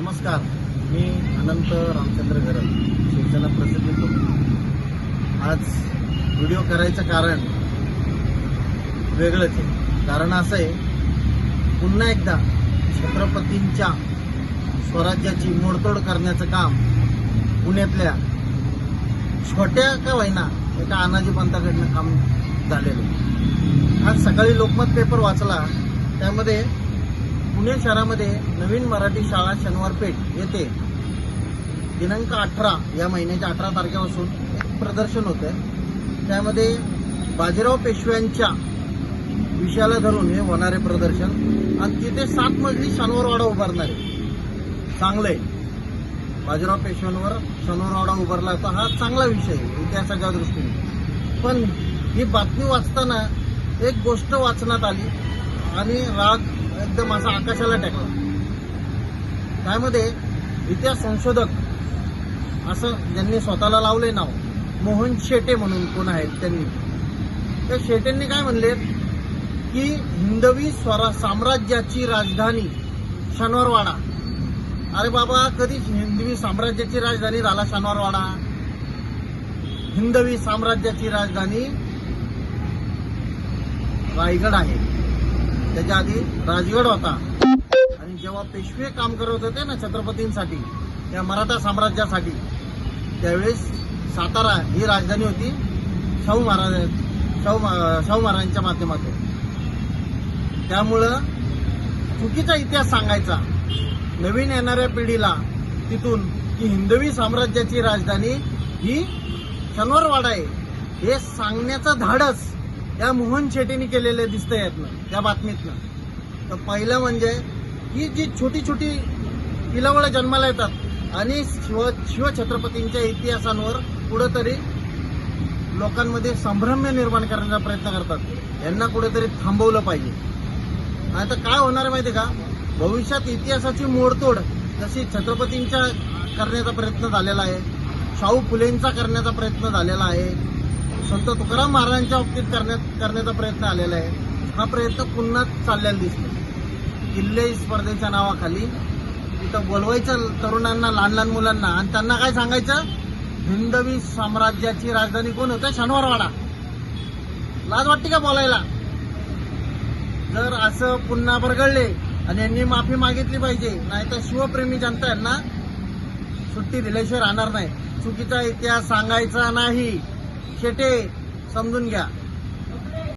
नमस्कार मी अनंत रामचंद्र गरज शिवसेना प्रसिद्धी प्रमुख आज व्हिडिओ करायचं कारण वेगळंच आहे. कारण असं आहे पुन्हा एकदा छत्रपतींच्या स्वराज्याची मोडतोड करण्याचं काम पुण्यातल्या छोट्या का होईना एका अनाजी पंताकडनं काम झालेलं आज सकाळी लोकमत पेपर वाचला त्यामध्ये पुणे शहरामध्ये नवीन मराठी शाळा शनिवार पेठ येथे दिनांक अठरा या महिन्याच्या अठरा तारखेपासून एक प्रदर्शन होतं त्यामध्ये बाजीराव पेशव्यांच्या विषयाला धरून हे होणारे प्रदर्शन. आणि तिथे सात मजली शनिवारवाडा उभारणार. आहे चांगलं आहे बाजीराव पेशव्यांवर शनिवारवाडा उभारला होता हा चांगला विषय आहे इतिहासाच्या दृष्टीने. पण ही बातमी वाचताना एक गोष्ट वाचण्यात आली आणि राग एकदम असा आकाशाला टाकला. त्यामध्ये इतिहास संशोधक असं ज्यांनी स्वतःला लावले नाव मोहन शेटे म्हणून कोण आहेत त्यांनी. त्या शेटेंनी काय म्हणले की हिंदवी स्वरा साम्राज्याची राजधानी शनिवारवाडा. अरे बाबा कधी हिंदवी साम्राज्याची राजधानी झाला शनिवारवाडा? हिंदवी साम्राज्याची राजधानी रायगड आहे. त्याच्या आधी राजगड होता. आणि जेव्हा पेशवे काम करत होते ना छत्रपतींसाठी या मराठा साम्राज्यासाठी त्यावेळेस सातारा ही राजधानी होती शाहू महाराज शाहू शाहू महाराजांच्या माध्यमातून. त्यामुळं चुकीचा इतिहास सांगायचा नवीन येणाऱ्या पिढीला तिथून की हिंदवी साम्राज्याची राजधानी ही शनवारवाडा आहे. हे सांगण्याचं धाडस या मोहन शेट्टीने केलेले दिसत आहेत त्या बातमीतनं. तर पहिलं म्हणजे ही जी छोटी छोटी पिलावळं जन्माला येतात आणि शिव शिवछत्रपतींच्या इतिहासांवर कुठंतरी लोकांमध्ये संभ्रम्य निर्माण करण्याचा प्रयत्न करतात. यांना कुठेतरी थांबवलं पाहिजे. नाही तर काय होणार आहे माहिती का? भविष्यात इतिहासाची मोडतोड जशी छत्रपतींच्या करण्याचा प्रयत्न झालेला आहे शाहू फुलेंचा करण्याचा प्रयत्न झालेला आहे संत तुकाराम महाराजांच्या बाबतीत करण्यात करण्याचा प्रयत्न आलेला आहे. हा प्रयत्न पुन्हा चाललेला दिसतो. किल्ले स्पर्धेच्या नावाखाली तिथं बोलवायचं तरुणांना लहान लहान मुलांना आणि त्यांना काय सांगायचं? हिंदवी साम्राज्याची राजधानी कोण होतं? शनिवारवाडा. लाज वाटते का बोलायला? जर असं पुन्हा बरगळले आणि यांनी माफी मागितली पाहिजे नाहीतर शिवप्रेमी जनता यांना सुट्टी दिल्याशिवाय राहणार नाही. चुकीचा इतिहास सांगायचा नाही. शेटे समजून घ्या.